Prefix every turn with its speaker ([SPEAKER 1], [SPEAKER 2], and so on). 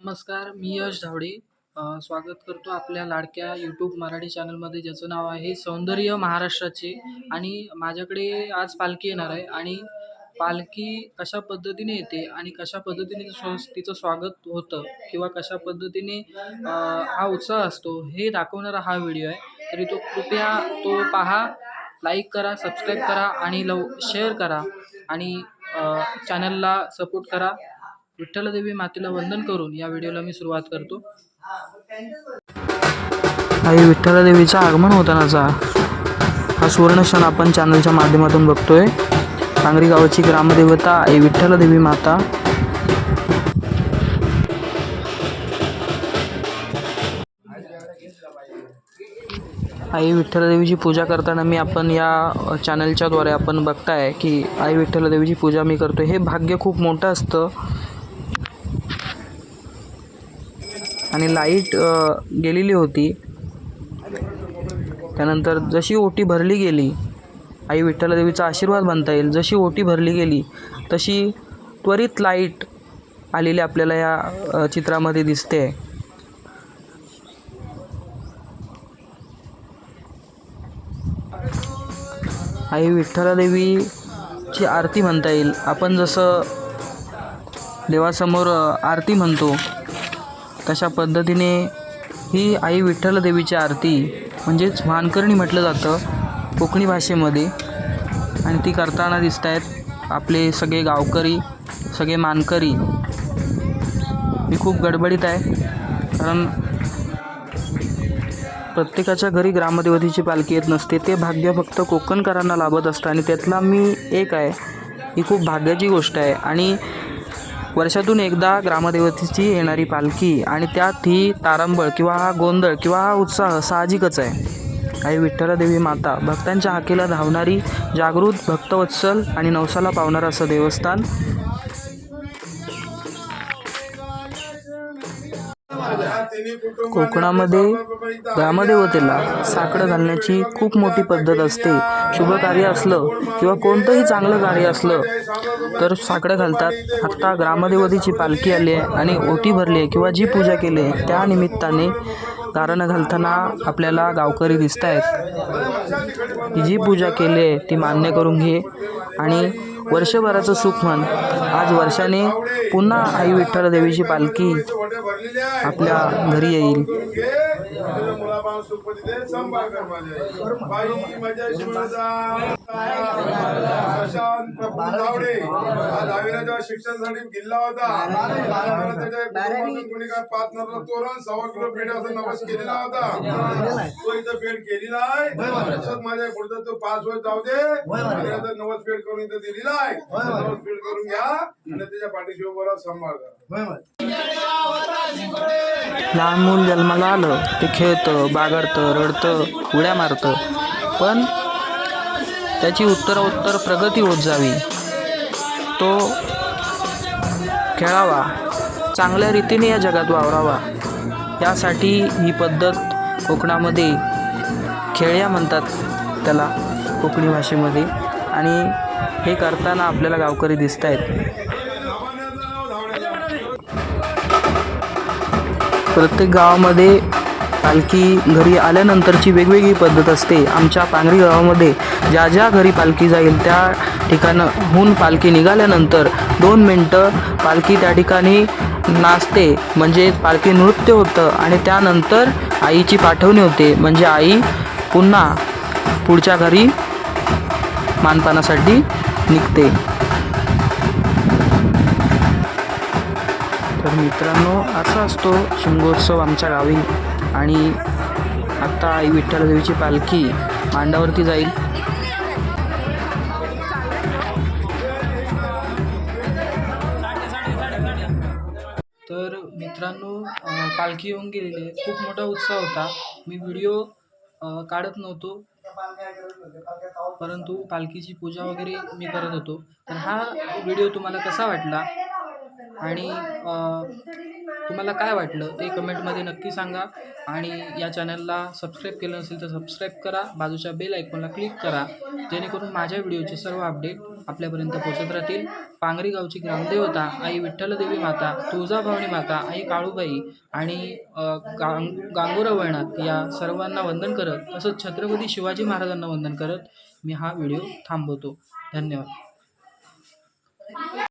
[SPEAKER 1] नमस्कार मी यश धावडे. स्वागत करतो आपल्या लाडक्या यूट्यूब मराठी चॅनलमध्ये ज्याचं नाव आहे सौंदर्य महाराष्ट्राचे. आणि माझ्याकडे आज पालखी येणार आहे आणि पालखी कशा पद्धतीने येते आणि कशा पद्धतीने स्व- तिचं स्वागत होतं किंवा कशा पद्धतीने हा उत्साह असतो हे दाखवणारा हा व्हिडिओ आहे. तरी तो कृपया तो पहा लाईक करा सबस्क्राईब करा आणि लव शेअर करा आणि चॅनलला सपोर्ट करा. विठ्ठलदेवी मातेला वंदन करून या व्हिडिओला मी सुरुवात करतो. आई विठ्ठलदेवीचं आगमन होतानाचा हा सुवर्ण क्षण आपण चॅनलच्या माध्यमातून बघतोय. सांगरी गावाची ग्रामदेवता आई विठ्ठलदेवी माता. आई विठ्ठलदेवीची पूजा करताना मी आपण या चॅनलच्याद्वारे आपण बघताय की आई विठ्ठलदेवीची पूजा मी करतो हे भाग्य खूप मोठं असतं. आणि लाइट गेलेली होती. त्यानंतर जशी ओटी भरली गेली आई विठ्ठलादेवीचा आशीर्वाद म्हणता येईल जशी ओटी भरली गेली तशी त्वरित लाइट आलेली आपल्याला या चित्रामध्ये दिसते. आई विठ्ठलादेवीची आरती म्हणता येईल. आपण जसं देवासमोर आरती म्हणतो तशा पद्धतीने ही आई विठ्ठल देवीची आरती म्हणजेच मानकरणी म्हटलं जातं कोकणी भाषेमध्ये. आणि ती करताना दिसत आहेत आपले सगळे गावकरी सगळे मानकरी. मी खूप गडबडीत आहे कारण प्रत्येकाच्या घरी ग्रामदेवतेची पालखी येत नसते. ते भाग्य फक्त कोकणकरांना लाभत असतं आणि त्यातला मी एक आहे. ही खूप भाग्याची गोष्ट आहे. आणि वर्षातून एकदा ग्रामदेवतेची येणारी पालखी आणि त्यात ही तारंबळ किंवा हा गोंधळ किंवा हा उत्साह साहजिकच आहे. आई विठ्ठलादेवी माता भक्तांच्या हाकेला धावणारी जागृत भक्तवत्सल आणि नवसाला पावणारं असं देवस्थान कोकणामध्ये ग्रामदेवतेला साकडं घालण्याची खूप मोठी पद्धत असते. शुभ कार्य असलं किंवा कोणतंही चांगलं कार्य असलं तर साकडं घालतात. आत्ता ग्रामदेवतेची पालखी आली आहे आणि ओटी भरली आहे किंवा जी पूजा केली आहे त्या निमित्ताने गारणं घालताना आपल्याला गावकरी दिसत आहेत जी पूजा केली आहे ती मान्य करून घे आणि वर्षभराचं सुख म्हण. आज वर्षाने पुन्हा आई विठ्ठल देवीची पालखी आपल्या घरी येईल.
[SPEAKER 2] शिक्षणासाठी किल्ला होता त्याच्या तोरण सव्वा किलो पेढ असं नवस केलेला होता तो इथं पेड केलेला आहे माझ्या पुढचा तो पाच वर्ष जाऊ दे आणि आता नवस पेड करून इथं दिलेला पेड करून घ्या आणि त्याच्या पाठीशी उभं राहा सांभाळ करा.
[SPEAKER 1] लहान मूल जन्माला आलं ते खेळतं बागडतं रडतं उड्या मारतं. पण त्याची उत्तरोत्तर प्रगती होत जावी. तो खेळावा चांगल्या रीतीने या जगात वावरावा. यासाठी ही पद्धत कोकणामध्ये खेळ्या म्हणतात त्याला कोकणी भाषेमध्ये. आणि हे करताना आपल्याला गावकरी दिसत आहेत प्रत्येक गावामध्ये पालखी घरी आल्यानंतरची वेगवेगळी पद्धत असते. आमच्या पांगरी गावामध्ये ज्या ज्या घरी पालखी जाईल त्या ठिकाणाहून पालखी निघाल्यानंतर दोन मिनटं पालखी त्या ठिकाणी नाचते. म्हणजे पालखी नृत्य होतं आणि त्यानंतर आईची पाठवणी होते. म्हणजे आई पुन्हा पुढच्या घरी मानपानासाठी निघते. तर मित्रांनो असा असतो शिमगोत्सव आमच्या गावी. आणि आत्ता आई विठ्ठलदेवीची पालखी मांडावरती जाईल. तर मित्रांनो पालखी येऊन गेलेली आहे. खूप मोठा उत्साह होता. मी व्हिडिओ काढत नव्हतो. परंतु पालखीची पूजा वगैरे मी करत होतो. तर हा व्हिडिओ तुम्हाला कसा वाटला? आणि तुम्हाला काय वाटलं ते कमेंटमध्ये नक्की सांगा. आणि या चॅनलला सबस्क्राईब केलं नसेल तर सबस्क्राईब करा. बाजूच्या बेल आयकॉनला क्लिक करा. जेणेकरून माझ्या व्हिडिओचे सर्व अपडेट आपल्यापर्यंत पोहोचत राहतील. पांगरी गावची ग्रामदेवता आई विठ्ठलदेवी माता तुळजाभवानी माता आई काळूबाई आणि गांग गांगोरा वळणात या सर्वांना वंदन करत तसंच छत्रपती शिवाजी महाराजांना वंदन करत मी हा व्हिडिओ थांबवतो. धन्यवाद.